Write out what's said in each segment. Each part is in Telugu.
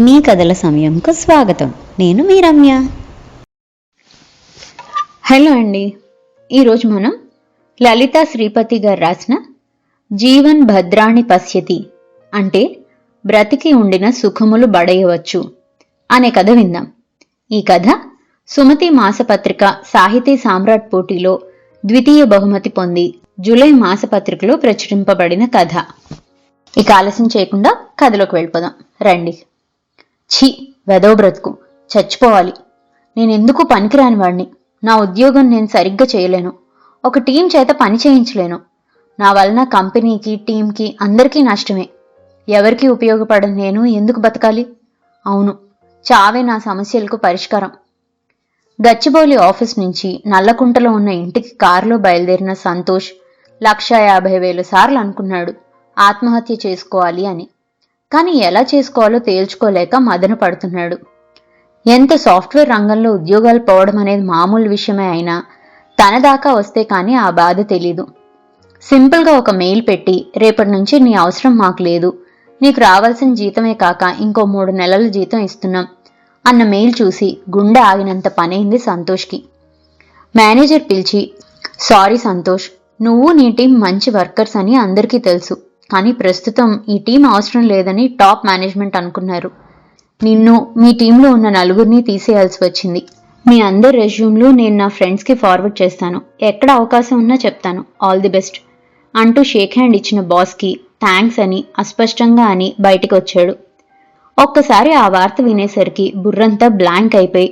మీ కథల సమయంకు స్వాగతం. నేను మీ రమ్య హలో అండి. ఈరోజు మనం లలిత శ్రీపతి గారు రాసిన జీవన్ భద్రాణి పశ్యతి అంటే బ్రతికి ఉండిన సుఖములు బడయవచ్చు అనే కథ విందాం. ఈ కథ సుమతి మాసపత్రిక సాహితీ సామ్రాట్ పోటీలో ద్వితీయ బహుమతి పొంది జూలై మాసపత్రికలో ప్రచురింపబడిన కథ. ఇక ఆలస్యం చేయకుండా కథలోకి వెళ్ళిపోదాం. రండి. ఛీ వెదవ బ్రతుకు. చచ్చిపోవాలి. నేను ఎందుకు పనికిరాని వాడిని నా ఉద్యోగం నేను సరిగ్గా చేయలేను. ఒక టీం చేత పని చేయించలేను. నా వలన కంపెనీకి టీంకి అందరికీ నష్టమే. ఎవరికి ఉపయోగపడని నేను? ఎందుకు బతకాలి? అవును చావే నా సమస్యలకు పరిష్కారం. గచ్చిబౌలి ఆఫీస్ నుంచి నల్లకుంటలో ఉన్న ఇంటికి కారులో బయలుదేరిన సంతోష్ లక్ష యాభై వేల సార్లు అనుకున్నాడు. ఆత్మహత్య చేసుకోవాలి అని. కానీ ఎలా చేసుకోవాలో తేల్చుకోలేక మదన పడుతున్నాడు. ఎంత సాఫ్ట్వేర్ రంగంలో ఉద్యోగాలు పోవడం అనేది మామూలు విషయమే అయినా తన దాకా వస్తే కానీ ఆ బాధ తెలీదు. సింపుల్గా ఒక మెయిల్ పెట్టి రేపటి నుంచి నీ అవసరం మాకు లేదు. నీకు రావాల్సిన జీతమే కాక ఇంకో మూడు నెలల జీతం ఇస్తున్నాం అన్న మెయిల్ చూసి గుండె ఆగినంత పనైంది సంతోష్కి. మేనేజర్ పిలిచి సారీ సంతోష్ నువ్వు నీ టీం మంచి వర్కర్స్ అని అందరికీ తెలుసు. కానీ ప్రస్తుతం ఈ టీం అవసరం లేదని టాప్ మేనేజ్మెంట్ అనుకున్నారు. నిన్ను మీ టీంలో ఉన్న నలుగురిని తీసేయాల్సి వచ్చింది. మీ అందరి రెజ్యూమ్లు నేను నా ఫ్రెండ్స్కి ఫార్వర్డ్ చేస్తాను. ఎక్కడ అవకాశం ఉన్నా చెప్తాను. All the best. అంటూ షేక్ హ్యాండ్ ఇచ్చిన బాస్కి థ్యాంక్స్ అని అస్పష్టంగా అని బయటికి వచ్చాడు. ఒక్కసారి ఆ వార్త వినేసరికి బుర్రంతా బ్లాంక్ అయిపోయి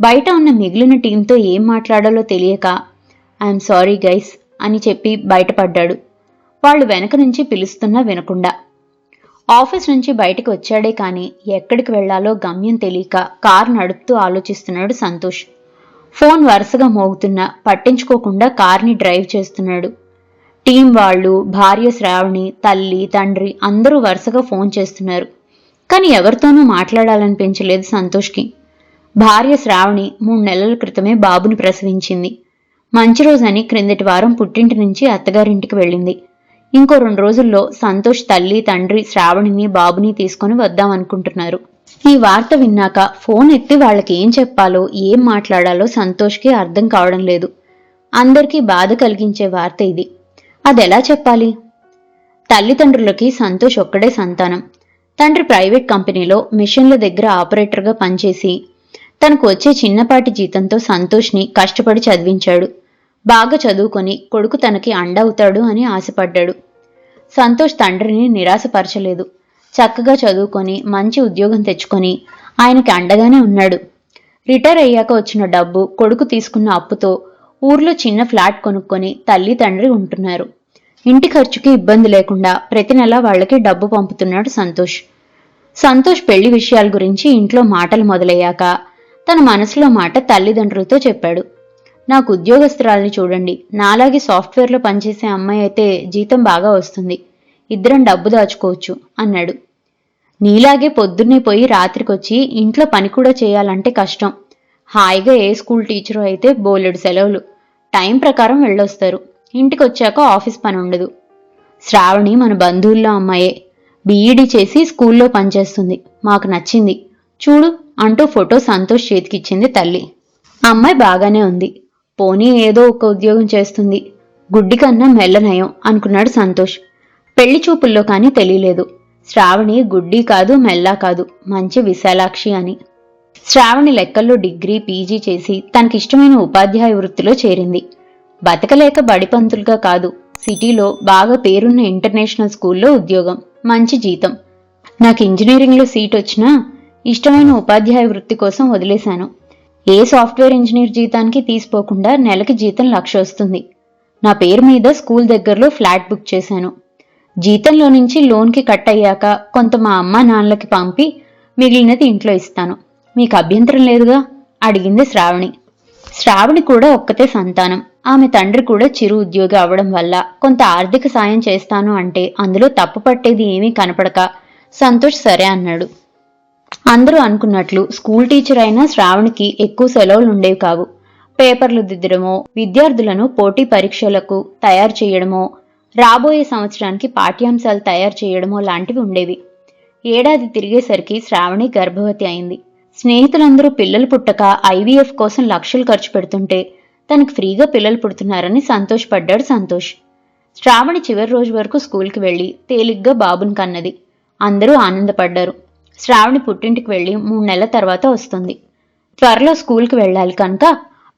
బయట ఉన్న మిగిలిన టీంతో ఏం మాట్లాడాలో తెలియక ఐఎమ్ సారీ గైస్ అని చెప్పి బయటపడ్డాడు. వాళ్ళు వెనక నుంచి పిలుస్తున్నా వినకుండా. ఆఫీస్ నుంచి బయటకు వచ్చాడే కానీ ఎక్కడికి వెళ్ళాలో గమ్యం తెలియక కారు నడుపుతూ ఆలోచిస్తున్నాడు సంతోష్. ఫోన్ వరుసగా మోగుతున్నా పట్టించుకోకుండా కార్ని డ్రైవ్ చేస్తున్నాడు. టీం వాళ్ళు భార్య శ్రావణి తల్లి తండ్రి అందరూ వరుసగా ఫోన్ చేస్తున్నారు. కానీ ఎవరితోనూ మాట్లాడాలనిపించలేదు సంతోష్కి. భార్య శ్రావణి మూడు నెలల క్రితమే బాబుని ప్రసవించింది. మంచి రోజని క్రిందటి వారం పుట్టింటి నుంచి అత్తగారింటికి వెళ్ళింది. ఇంకో రెండు రోజుల్లో సంతోష్ తల్లి తండ్రి శ్రావణిని బాబుని తీసుకుని వద్దామనుకుంటున్నారు ఈ వార్త విన్నాక ఫోన్ ఎత్తి వాళ్ళకి ఏం చెప్పాలో ఏం మాట్లాడాలో సంతోష్కి అర్థం కావడం లేదు. అందరికీ బాధ కలిగించే వార్త ఇది. అదెలా చెప్పాలి? తల్లిదండ్రులకి సంతోష్ ఒక్కడే సంతానం. తండ్రి ప్రైవేట్ కంపెనీలో మిషన్ల దగ్గర ఆపరేటర్గా పనిచేసి తనకు వచ్చే చిన్నపాటి జీతంతో సంతోష్ని కష్టపడి చదివించాడు. బాగా చదువుకొని కొడుకు తనకి అండవుతాడు అని ఆశపడ్డాడు. సంతోష్ తండ్రిని నిరాశపరచలేదు. చక్కగా చదువుకొని మంచి ఉద్యోగం తెచ్చుకొని ఆయనకి అండగానే ఉన్నాడు. రిటైర్ అయ్యాక వచ్చిన డబ్బు కొడుకు తీసుకున్న అప్పుతో ఊర్లో చిన్న ఫ్లాట్ కొనుక్కొని తల్లి తండ్రి ఉంటున్నారు. ఇంటి ఖర్చుకి ఇబ్బంది లేకుండా ప్రతి నెల వాళ్ళకి డబ్బు పంపుతున్నాడు సంతోష్. సంతోష్ పెళ్ళి విషయాల గురించి ఇంట్లో మాటలు మొదలయ్యాక తన మనసులో మాట తల్లిదండ్రులతో చెప్పాడు. నాకు ఉద్యోగస్తురాల్ని చూడండి. నాలాగే సాఫ్ట్వేర్లో పనిచేసే అమ్మాయి అయితే జీతం బాగా వస్తుంది. ఇద్దరం డబ్బు దాచుకోవచ్చు అన్నాడు. నీలాగే పొద్దున్నే పోయి రాత్రికొచ్చి ఇంట్లో పని కూడా చేయాలంటే కష్టం. హాయిగా ఏ స్కూల్ టీచరు అయితే బోలెడు సెలవులు. టైం ప్రకారం వెళ్ళొస్తారు. ఇంటికి వచ్చాక ఆఫీస్ పని ఉండదు. శ్రావణి మన బంధువుల్లో అమ్మాయే. బీఈడీ చేసి స్కూల్లో పనిచేస్తుంది. మాకు నచ్చింది. చూడు అంటూ ఫోటో సంతోష్ చేతికిచ్చింది తల్లి. అమ్మాయి బాగానే ఉంది. పోనీ ఏదో ఒక ఉద్యోగం చేస్తుంది. గుడ్డి కన్నా మెల్లనయం అనుకున్నాడు సంతోష్. పెళ్ళి చూపుల్లో కానీ తెలియలేదు. శ్రావణి గుడ్డి కాదు మెల్లా కాదు మంచి విశాలాక్షి అని. శ్రావణి లెక్కల్లో డిగ్రీ పీజీ చేసి తనకిష్టమైన ఉపాధ్యాయ వృత్తిలో చేరింది. బతకలేక బడిపంతులుగా కాదు సిటీలో బాగా పేరున్న ఇంటర్నేషనల్ స్కూల్లో ఉద్యోగం మంచి జీతం. నాకు ఇంజనీరింగ్లో సీట్ వచ్చినా ఇష్టమైన ఉపాధ్యాయ వృత్తి కోసం వదిలేశాను. ఏ సాఫ్ట్వేర్ ఇంజనీర్ జీతానికి తీసిపోకుండా నెలకి జీతం లక్ష వస్తుంది. నా పేరు మీద స్కూల్ దగ్గరలో ఫ్లాట్ బుక్ చేశాను. జీతంలో నుంచి లోన్కి కట్ అయ్యాక కొంత మా అమ్మ నాన్నలకి పంపి మిగిలినది ఇంట్లో ఇస్తాను. మీకు అభ్యంతరం లేదుగా? అడిగింది శ్రావణి. శ్రావణి కూడా ఒక్కతే సంతానం. ఆమె తండ్రి కూడా చిరు ఉద్యోగి అవడం వల్ల కొంత ఆర్థిక సాయం చేస్తాను అంటే అందులో తప్పు పట్టేది ఏమీ కనపడక సంతోష్ సరే అన్నాడు. అందరూ అనుకున్నట్లు స్కూల్ టీచర్ అయిన శ్రావణికి ఎక్కువ సెలవులు ఉండేవి కావు. పేపర్లు దిద్దడమో విద్యార్థులను పోటీ పరీక్షలకు తయారు చేయడమో రాబోయే సంవత్సరానికి పాఠ్యాంశాలు తయారు చేయడమో లాంటివి ఉండేవి. ఏడాది తిరిగేసరికి శ్రావణి గర్భవతి అయింది. స్నేహితులందరూ పిల్లలు పుట్టక ఐవీఎఫ్ కోసం లక్షలు ఖర్చు పెడుతుంటే తనకు ఫ్రీగా పిల్లలు పుడుతున్నారని సంతోషపడ్డాడు సంతోష్. శ్రావణి చివరి రోజు వరకు స్కూల్కి వెళ్ళి తేలిగ్గా బాబుని కన్నది. అందరూ ఆనందపడ్డారు. శ్రావణి పుట్టింటికి వెళ్ళి మూడు నెలల తర్వాత వస్తుంది. త్వరలో స్కూల్కి వెళ్ళాలి కనుక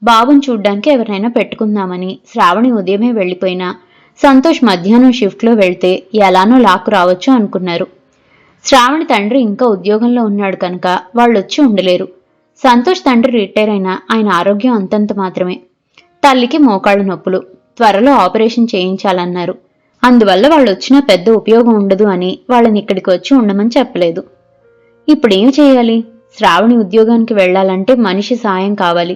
బాబుని చూడ్డానికి ఎవరినైనా పెట్టుకుందామని శ్రావణి ఉదయమే వెళ్ళిపోయినా సంతోష్ మధ్యాహ్నం షిఫ్ట్లో వెళ్తే ఎలానో లాక్కు రావచ్చు అనుకున్నారు. శ్రావణి తండ్రి ఇంకా ఉద్యోగంలో ఉన్నాడు కనుక వాళ్ళొచ్చి ఉండలేరు. సంతోష్ తండ్రి రిటైర్ అయినా ఆయన ఆరోగ్యం అంతంత మాత్రమే. తల్లికి మోకాళ్ళ నొప్పులు త్వరలో ఆపరేషన్ చేయించాలన్నారు. అందువల్ల వాళ్ళు వచ్చినా పెద్ద ఉపయోగం ఉండదు అని వాళ్ళని ఇక్కడికి వచ్చి ఉండమని చెప్పలేదు. ఇప్పుడేం చేయాలి? శ్రావణి ఉద్యోగానికి వెళ్ళాలంటే మనిషి సాయం కావాలి.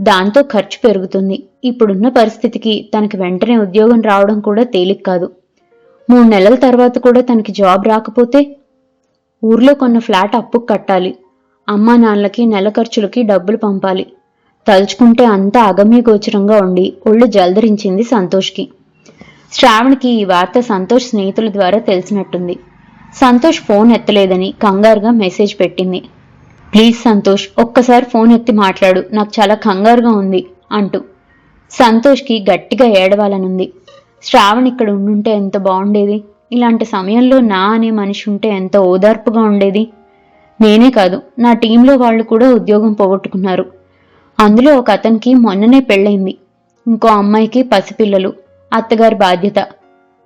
దాంతో ఖర్చు పెరుగుతుంది. ఇప్పుడున్న పరిస్థితికి తనకి వెంటనే ఉద్యోగం రావడం కూడా తేలిక కాదు. మూడు నెలల తర్వాత కూడా తనకి జాబ్ రాకపోతే ఊర్లో కొన్న ఫ్లాట్ అప్పుకు కట్టాలి. అమ్మా నాన్నలకి నెల ఖర్చులకి డబ్బులు పంపాలి. తలుచుకుంటే అంతా అగమ్యగోచరంగా ఉండి ఒళ్ళు జలదరించింది సంతోష్కి. శ్రావణికి ఈ వార్త సంతోష్ స్నేహితుల ద్వారా తెలిసినట్టుంది. సంతోష్ ఫోన్ ఎత్తలేదని కంగారుగా మెసేజ్ పెట్టింది. ప్లీజ్ సంతోష్ ఒక్కసారి ఫోన్ ఎత్తి మాట్లాడు. నాకు చాలా కంగారుగా ఉంది అంటూ. సంతోష్కి గట్టిగా ఏడవాలనుంది. శ్రావణ్ ఇక్కడ ఉండుంటే ఎంత బాగుండేది? ఇలాంటి సమయంలో నా అనే మనిషి ఉంటే ఎంత ఓదార్పుగా ఉండేది? నేనే కాదు నా టీంలో వాళ్ళు కూడా ఉద్యోగం పోగొట్టుకున్నారు. అందులో ఒక అతనికి మొన్ననే పెళ్ళైంది ఇంకో అమ్మాయికి పసిపిల్లలు అత్తగారి బాధ్యత.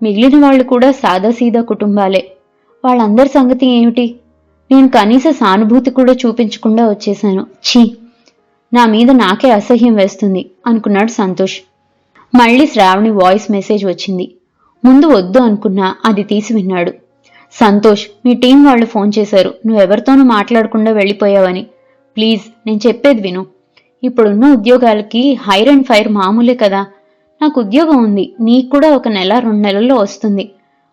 మిగిలిన వాళ్ళు కూడా సాదాసీదా కుటుంబాలే. వాళ్ళందరి సంగతి ఏమిటి? నేను కనీస సానుభూతి కూడా చూపించకుండా వచ్చేశాను. ఛీ! నా మీద నాకే అసహ్యం వేస్తుంది అనుకున్నాడు సంతోష్. మళ్ళీ శ్రావణి వాయిస్ మెసేజ్ వచ్చింది. ముందు వద్దు అనుకున్నా అది తీసి విన్నాడు. సంతోష్ మీ టీం వాళ్ళు ఫోన్ చేశారు. నువ్వెవరితోనూ మాట్లాడకుండా వెళ్ళిపోయావని. ప్లీజ్ నేను చెప్పేది విను. ఇప్పుడున్న ఉద్యోగాలకి హైర్ అండ్ ఫైర్ మామూలే కదా. నాకు ఉద్యోగం ఉంది. నీకు కూడా ఒక నెల రెండు నెలల్లో వస్తుంది.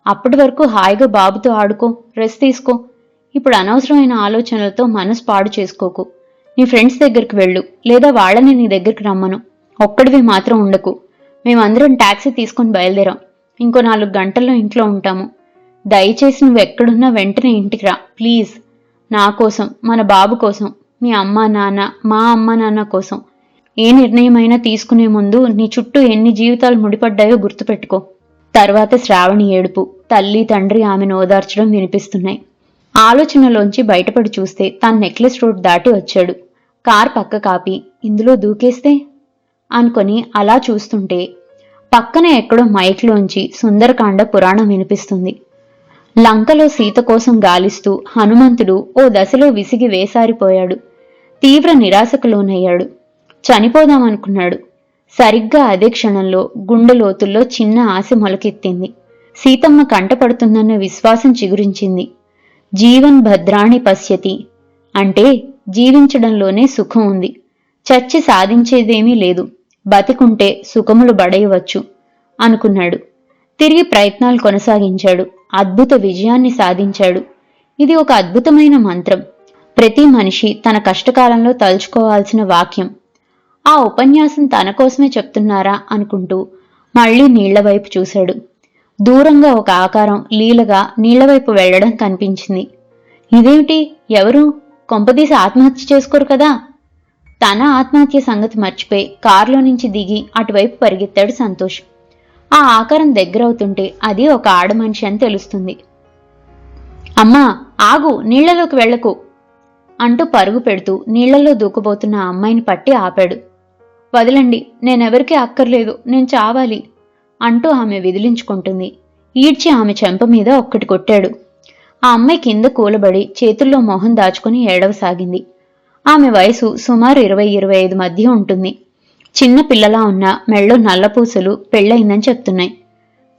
అప్పటి వరకు హాయిగా బాబుతో ఆడుకో రెస్ట్ తీసుకో. ఇప్పుడు అనవసరమైన ఆలోచనలతో మనసు పాడు చేసుకోకు. నీ ఫ్రెండ్స్ దగ్గరికి వెళ్ళు లేదా వాళ్ళని నీ దగ్గరికి రమ్మను. ఒక్కడివి మాత్రం ఉండకు. మేమందరం టాక్సీ తీసుకొని బయలుదేరాం. ఇంకో నాలుగు గంటల్లో ఇంట్లో ఉంటాము. దయచేసి నువ్వు ఎక్కడున్నా వెంటనే ఇంటికి రా ప్లీజ్. నా కోసం మన బాబు కోసం మీ అమ్మా నాన్న మా అమ్మా నాన్న కోసం. ఏ నిర్ణయమైనా తీసుకునే ముందు నీ చుట్టూ ఎన్ని జీవితాలు ముడిపడ్డాయో గుర్తుపెట్టుకో. తర్వాత శ్రావణి ఏడుపు తల్లి తండ్రి ఆమెను ఓదార్చడం వినిపిస్తున్నాయి. ఆలోచనలోంచి బయటపడి చూస్తే తన నెక్లెస్ రోడ్ దాటి వచ్చాడు. కార్ పక్క కాపి ఇందులో దూకేస్తే? అనుకొని అలా చూస్తుంటే పక్కనే ఎక్కడో మైక్లోంచి సుందరకాండ పురాణం వినిపిస్తుంది. లంకలో సీత కోసం గాలిస్తూ హనుమంతుడు ఓ దశలో విసిగి వేసారిపోయాడు. తీవ్ర నిరాశకు లోనయ్యాడు. చనిపోదామనుకున్నాడు. సరిగ్గా అదే క్షణంలో గుండె లోతుల్లో చిన్న ఆశ మొలకెత్తింది. సీతమ్మ కంటపడుతుందన్న విశ్వాసం చిగురించింది. జీవన్ భద్రాణి పశ్యతి. అంటే జీవించడంలోనే సుఖం ఉంది. చచ్చి సాధించేదేమీ లేదు. బతికుంటే సుఖములు బడేయవచ్చు అనుకున్నాడు. తిరిగి ప్రయత్నాలు కొనసాగించాడు. అద్భుత విజయాన్ని సాధించాడు. ఇది ఒక అద్భుతమైన మంత్రం. ప్రతి మనిషి తన కష్టకాలంలో తలుచుకోవాల్సిన వాక్యం. ఆ ఉపన్యాసం తన కోసమే చెప్తున్నారా అనుకుంటూ మళ్ళీ నీళ్ళ వైపు చూశాడు. దూరంగా ఒక ఆకారం లీలగా నీళ్ళవైపు వెళ్ళడం కనిపించింది. ఇదేమిటి? ఎవరు? కొంపదీసి ఆత్మహత్య చేసుకోరు కదా? తన ఆత్మహత్య సంగతి మర్చిపోయి కారులో నుంచి దిగి అటువైపు పరిగెత్తాడు సంతోష్. ఆ ఆకారం దగ్గరవుతుంటే అది ఒక ఆడమనిషి అని తెలుస్తుంది. అమ్మా ఆగు నీళ్ళలోకి వెళ్ళకు అంటూ పరుగు పెడుతూ నీళ్ళలో దూకబోతున్న ఆ అమ్మాయిని పట్టి ఆపాడు. వదలండి నేనెవరికీ అక్కర్లేదు నేను చావాలి అంటూ ఆమె విదిలించుకుంటుంది. ఈడ్చి ఆమె చెంప మీద ఒక్కటి కొట్టాడు. ఆ అమ్మాయి కింద కూలబడి చేతుల్లో మొహం దాచుకుని ఏడవసాగింది. ఆమె వయసు సుమారు ఇరవై ఇరవై ఐదు మధ్య ఉంటుంది. చిన్న పిల్లలా ఉన్న మెళ్ళో నల్లపూసలు పెళ్ళయిందని చెప్తున్నాయి.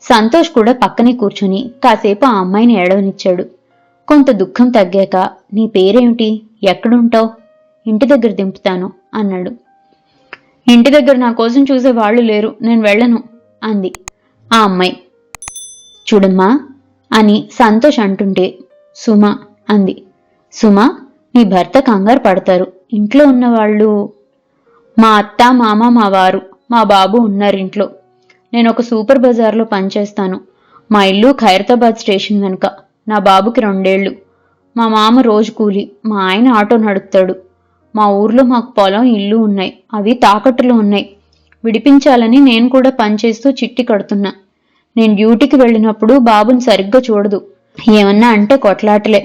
సంతోష్ కూడా పక్కనే కూర్చుని కాసేపు ఆ అమ్మాయిని ఏడవనిచ్చాడు. కొంత దుఃఖం తగ్గాక నీ పేరేమిటి? ఎక్కడుంటావు? ఇంటి దగ్గర దింపుతాను అన్నాడు. ఇంటి దగ్గర నా కోసం చూసే వాళ్ళు లేరు. నేను వెళ్ళను అంది. ఆ అమ్మాయి. చూడమ్మా అని సంతోష్ అంటుంటే సుమ అంది. సుమ నీ భర్త కంగారు పడతారు. ఇంట్లో ఉన్న వాళ్ళు మా అత్త మామ మా వారు మా బాబు ఉన్నారు ఇంట్లో. నేను ఒక సూపర్ బజార్లో పనిచేస్తాను. మా ఇల్లు ఖైరతాబాద్ స్టేషన్ వెనుక. నా బాబుకి రెండేళ్ళు మా మామ రోజు కూలి. మా ఆయన ఆటో నడుపుతాడు. మా ఊర్లో మాకు పొలం ఇల్లు ఉన్నాయి. అవి తాకట్టులో ఉన్నాయి. విడిపించాలని నేను కూడా పనిచేస్తూ చిట్టి కడుతున్నా. నేను డ్యూటీకి వెళ్ళినప్పుడు బాబుని సరిగ్గా చూడదు. ఏమన్నా అంటే కొట్లాటలే.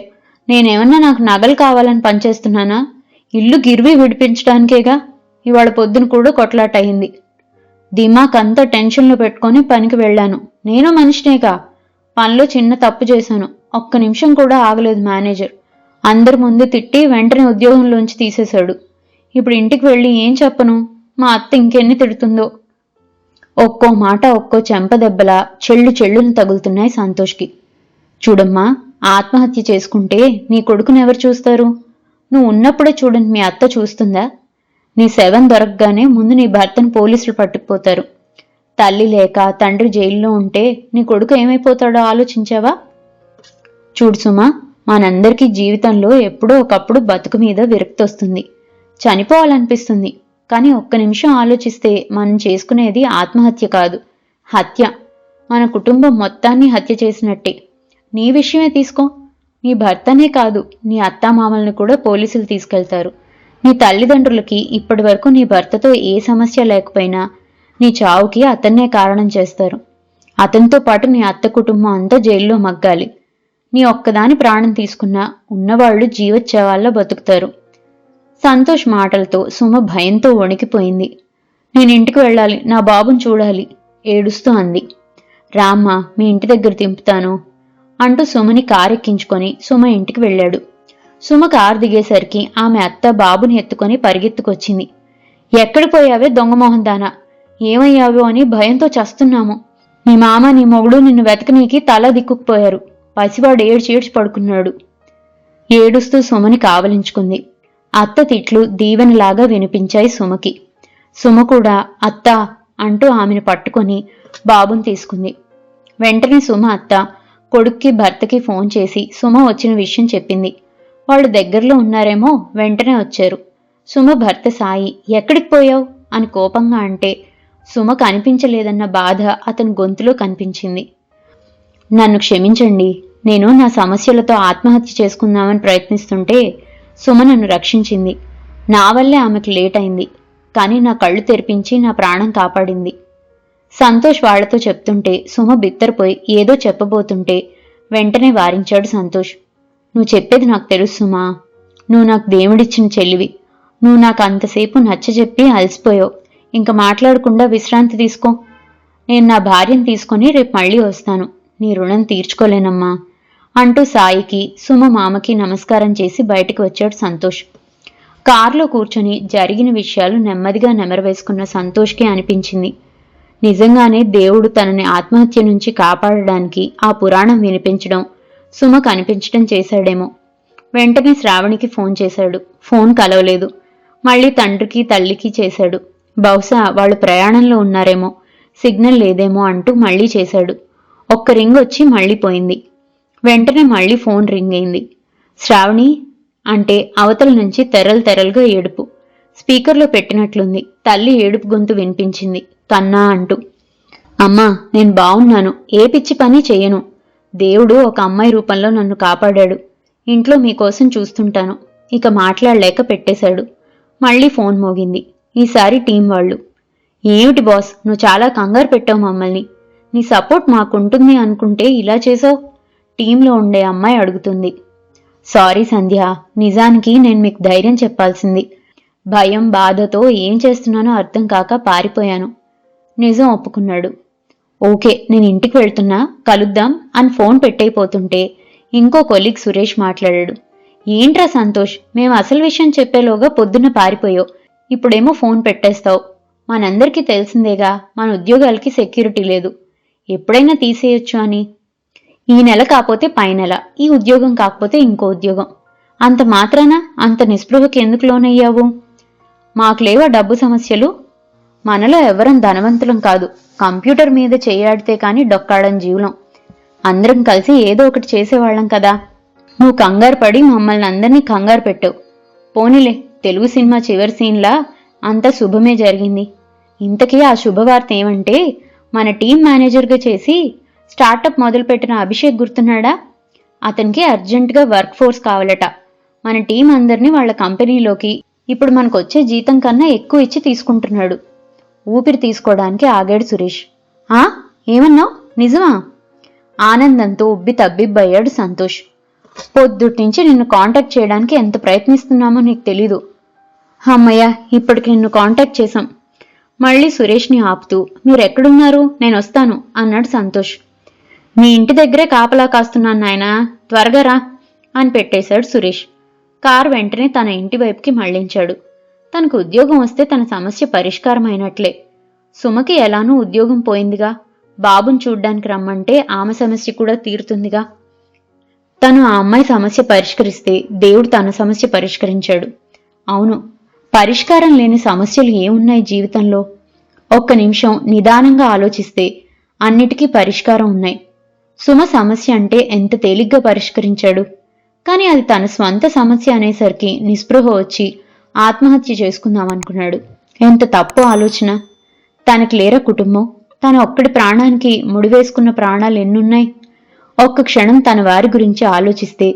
నేనేమన్నా నాకు నగలు కావాలని పనిచేస్తున్నానా ఇల్లు గిర్వి విడిపించడానికేగా? ఇవాళ పొద్దున కూడా కొట్లాట అయింది దిమాక్ అంతా టెన్షన్లో పెట్టుకొని పనికి వెళ్ళాను. నేను మనిషినేగా. పనిలో చిన్న తప్పు చేశాను. ఒక్క నిమిషం కూడా ఆగలేదు మేనేజర్. అందరి ముందు తిట్టి వెంటనే ఉద్యోగంలోంచి తీసేశాడు. ఇప్పుడు ఇంటికి వెళ్ళి ఏం చెప్పను? మా అత్త ఇంకెన్ని తిడుతుందో? ఒక్కో మాట ఒక్కో చెంప దెబ్బలా చెళ్ళు చెళ్ళును తగులుతున్నాయి సంతోష్కి. చూడమ్మా ఆత్మహత్య చేసుకుంటే నీ కొడుకుని ఎవరు చూస్తారు? నువ్వు ఉన్నప్పుడే చూడండి మీ అత్త చూస్తుందా? నీ శవం దొరకగానే ముందు నీ భర్తను పోలీసులు పట్టుకుపోతారు. తల్లి లేక తండ్రి జైల్లో ఉంటే నీ కొడుకు ఏమైపోతాడో ఆలోచించావా? చూడు సుమా మనందరికీ జీవితంలో ఎప్పుడో ఒకప్పుడు బతుకు మీద విరక్తి వస్తుంది. చనిపోవాలనిపిస్తుంది. కానీ ఒక్క నిమిషం ఆలోచిస్తే మనం చేసుకునేది ఆత్మహత్య కాదు. హత్య. మన కుటుంబం మొత్తాన్ని హత్య చేసినట్టే. నీ విషయమే తీసుకో. నీ భర్తనే కాదు. నీ అత్తామామల్ని కూడా పోలీసులు తీసుకెళ్తారు. నీ తల్లిదండ్రులకి ఇప్పటి వరకు నీ భర్తతో ఏ సమస్య లేకపోయినా నీ చావుకి అతన్నే కారణం చేస్తారు. అతనితో పాటు నీ అత్త కుటుంబం అంతా జైల్లో మగ్గాలి. నీ ఒక్కదాని ప్రాణం తీసుకున్నా ఉన్నవాళ్ళు జీవోత్సవాల్లో బతుకుతారు. సంతోష్ మాటలతో సుమ భయంతో వణికిపోయింది. నేను ఇంటికి వెళ్ళాలి నా బాబుని చూడాలి ఏడుస్తూ అంది. రామ్మ మీ ఇంటి దగ్గర దింపుతాను అంటూ సుమని కారెక్కించుకొని సుమ ఇంటికి వెళ్ళాడు. సుమ కారు దిగేసరికి ఆమె అత్త బాబుని ఎత్తుకొని పరిగెత్తుకొచ్చింది. ఎక్కడ పోయావే దొంగమోహన్ దానా ఏమయ్యావో అని భయంతో చస్తున్నాము. నీ మామ నీ మొగుడు నిన్ను వెతకనీకి తల దిక్కుకుపోయారు. పసివాడు ఏడ్చి ఏడ్చి పడుకున్నాడు. ఏడుస్తూ సుమని కావలించుకుంది. అత్త తిట్లు దీవెనలాగా వినిపించాయి సుమకి. సుమ కూడా అత్త అంటూ ఆమెను పట్టుకొని బాబుని తీసుకుంది. వెంటనే సుమ అత్త కొడుక్కి భర్తకి ఫోన్ చేసి సుమ వచ్చిన విషయం చెప్పింది. వాళ్ళు దగ్గరలో ఉన్నారేమో వెంటనే వచ్చారు. సుమ భర్త సాయి ఎక్కడికి పోయావు? అని కోపంగా అంటే సుమ కనిపించలేదన్న బాధ అతని గొంతులో కనిపించింది. నన్ను క్షమించండి. నేను నా సమస్యలతో ఆత్మహత్య చేసుకుందామని ప్రయత్నిస్తుంటే సుమ నన్ను రక్షించింది. నా వల్లే ఆమెకు లేట్ అయింది. కానీ నా కళ్ళు తెరిపించి నా ప్రాణం కాపాడింది. సంతోష్ వాళ్ళతో చెప్తుంటే సుమ బిత్తరపోయి ఏదో చెప్పబోతుంటే వెంటనే వారించాడు సంతోష్. నువ్వు చెప్పేది నాకు తెలుసు సుమా. నువ్వు నాకు దేవుడిచ్చిన చెల్లివి. నువ్వు నాకు అంతసేపు నచ్చజెప్పి అలసిపోయావు. ఇంక మాట్లాడకుండా విశ్రాంతి తీసుకో. నేను నా భార్యను తీసుకొని రేపు మళ్ళీ వస్తాను. నీ రుణం తీర్చుకోలేనమ్మా అంటూ సాయికి సుమ మామకి నమస్కారం చేసి బయటికి వచ్చాడు సంతోష్. కారులో కూర్చొని జరిగిన విషయాలు నెమ్మదిగా నెమరవేసుకున్న సంతోష్కి అనిపించింది. నిజంగానే దేవుడు తనని ఆత్మహత్య నుంచి కాపాడడానికి ఆ పురాణం వినిపించడం సుమ కనిపించడం చేశాడేమో. వెంటనే శ్రావణికి ఫోన్ చేశాడు. ఫోన్ కలవలేదు. మళ్ళీ తండ్రికి తల్లికి చేశాడు. బహుశా వాళ్ళు ప్రయాణంలో ఉన్నారేమో సిగ్నల్ లేదేమో అంటూ మళ్ళీ చేశాడు. ఒక్క రింగ్ వచ్చి మళ్ళీ పోయింది. వెంటనే మళ్ళీ ఫోన్ రింగ్ అయింది. శ్రావణి అంటే అవతల నుంచి తెరలు తెరలుగా ఏడుపు. స్పీకర్లో పెట్టినట్లుంది. తల్లి ఏడుపు గొంతు వినిపించింది. కన్నా అంటూ. అమ్మా నేను బావున్నాను. ఏ పిచ్చి పని చేయను. దేవుడు ఒక అమ్మాయి రూపంలో నన్ను కాపాడాడు. ఇంట్లో మీకోసం చూస్తుంటాను. ఇక మాట్లాడలేక పెట్టేశాడు. మళ్ళీ ఫోన్ మోగింది. ఈసారి టీం వాళ్ళు. ఏమిటి బాస్ నువ్వు చాలా కంగారు పెట్టావు మమ్మల్ని. నీ సపోర్ట్ మాకుంటుంది అనుకుంటే ఇలా చేసావు? టీంలో ఉండే అమ్మాయి అడుగుతుంది. సారీ సంధ్య నిజానికి నేను మీకు ధైర్యం చెప్పాల్సింది. భయం బాధతో ఏం చేస్తున్నానో అర్థం కాక పారిపోయాను. నిజం ఒప్పుకున్నాడు. ఓకే నేను ఇంటికి వెళ్తున్నా కలుద్దాం అని ఫోన్ పెట్టయిపోతుంటే ఇంకో కొలీగ్ సురేష్ మాట్లాడాడు. ఏంట్రా సంతోష్ మేము అసలు విషయం చెప్పేలోగా పొద్దున్న పారిపోయావు. ఇప్పుడేమో ఫోన్ పెట్టేస్తావు. మనందరికీ తెలిసిందేగా మన ఉద్యోగాలకి సెక్యూరిటీ లేదు. ఎప్పుడైనా తీసేయొచ్చు అని. ఈ నెల కాకపోతే పై నెల ఈ ఉద్యోగం కాకపోతే ఇంకో ఉద్యోగం. అంత మాత్రాన? అంత నిస్పృహకి ఎందుకు లోనయ్యావు? మాకు లేవా డబ్బు సమస్యలు. మనలో ఎవరం ధనవంతులం కాదు. కంప్యూటర్ మీద చేయాడితే కానీ డొక్కాడం జీవులం. అందరం కలిసి ఏదో ఒకటి చేసేవాళ్ళం కదా. నువ్వు కంగారు పడి మమ్మల్ని అందరినీ కంగారు పెట్టావు. పోనీలే తెలుగు సినిమా చివరి సీన్లా అంతా శుభమే జరిగింది. ఇంతకీ ఆ శుభవార్త ఏమంటే మన టీం మేనేజర్గా చేసి స్టార్టప్ మొదలుపెట్టిన అభిషేక్ గుర్తున్నాడా? అతనికి అర్జెంటుగా వర్క్ ఫోర్స్ కావాలట. మన టీం అందరినీ వాళ్ళ కంపెనీలోకి ఇప్పుడు మనకు వచ్చే జీతం కన్నా ఎక్కువ ఇచ్చి తీసుకుంటున్నాడు. ఊపిరి తీసుకోవడానికి ఆగాడు సురేష్. ఆ? ఏమన్నావు? నిజమా? ఆనందంతో ఉబ్బి తబ్బిబ్బయ్యాడు సంతోష్. పొద్దుటి నుంచి నిన్ను కాంటాక్ట్ చేయడానికి ఎంత ప్రయత్నిస్తున్నామో నీకు తెలీదు. అమ్మయ్య ఇప్పటికి నిన్ను కాంటాక్ట్ చేశాం. మళ్ళీ సురేష్ని ఆపుతూ మీరెక్కడున్నారు నేను వస్తాను అన్నాడు సంతోష్. మీ ఇంటి దగ్గరే కాపలా కాస్తున్నాను నాయనా త్వరగా రా అని పెట్టేశాడు సురేష్. కారు వెంటనే తన ఇంటి వైపుకి మళ్ళించాడు తనకు ఉద్యోగం వస్తే తన సమస్య పరిష్కారమైనట్లే. సుమకి ఎలానూ ఉద్యోగం పోయిందిగా. బాబుని చూడ్డానికి రమ్మంటే ఆమె సమస్య కూడా తీరుతుందిగా. తను ఆ అమ్మాయి సమస్య పరిష్కరిస్తే దేవుడు తన సమస్య పరిష్కరించాడు. అవును పరిష్కారం లేని సమస్యలు ఏమున్నాయి జీవితంలో? ఒక్క నిమిషం నిదానంగా ఆలోచిస్తే అన్నిటికీ పరిష్కారం ఉన్నాయి. సుమ సమస్య అంటే ఎంత తేలిగ్గా పరిష్కరించాడు? కానీ అది తన స్వంత సమస్య అనేసరికి నిస్పృహ వచ్చి ఆత్మహత్య చేసుకుందామనుకున్నాడు ఎంత తప్పు ఆలోచన? తనకి లేరా కుటుంబం? తన ఒక్కడి ప్రాణానికి ముడివేసుకున్న ప్రాణాలు ఎన్నున్నాయి? ఒక్క క్షణం తన వారి గురించి ఆలోచిస్తే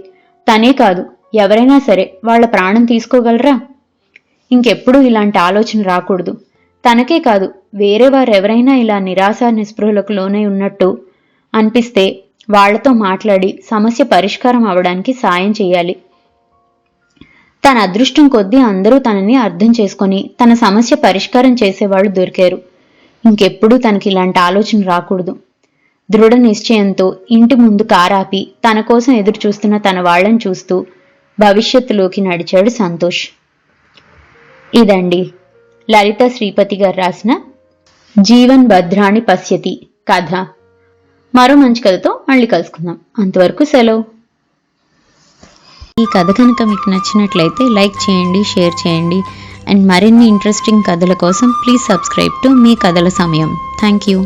తనే కాదు ఎవరైనా సరే వాళ్ళ ప్రాణం తీసుకోగలరా? ఇంకెప్పుడూ ఇలాంటి ఆలోచన రాకూడదు. తనకే కాదు వేరే వారెవరైనా ఇలా నిరాశ నిస్పృహలకు లోనై ఉన్నట్టు అనిపిస్తే వాళ్ళతో మాట్లాడి సమస్య పరిష్కారం అవడానికి సాయం చేయాలి. తన అదృష్టం కొద్దీ అందరూ తనని అర్థం చేసుకొని తన సమస్య పరిష్కారం చేసేవాళ్ళు దొరికారు. ఇంకెప్పుడూ తనకి ఇలాంటి ఆలోచన రాకూడదు. దృఢ నిశ్చయంతో ఇంటి ముందు కారాపి తన కోసం ఎదురు చూస్తున్న తన వాళ్ళని చూస్తూ భవిష్యత్తులోకి నడిచాడు సంతోష్. ఇదండి. లలిత శ్రీపతి గారు రాసిన జీవన్ భద్రాణి పశ్యతి కథ. మరో మంచి కథతో మళ్ళీ కలుసుకుందాం. అంతవరకు సెలవు. ఈ కథ కనుక మీకు నచ్చినట్లయితే లైక్ చేయండి షేర్ చేయండి. అండ్ మరిన్ని ఇంట్రెస్టింగ్ కథల కోసం ప్లీజ్ సబ్స్క్రైబ్ టు మీ కథల సమయం. Thank you.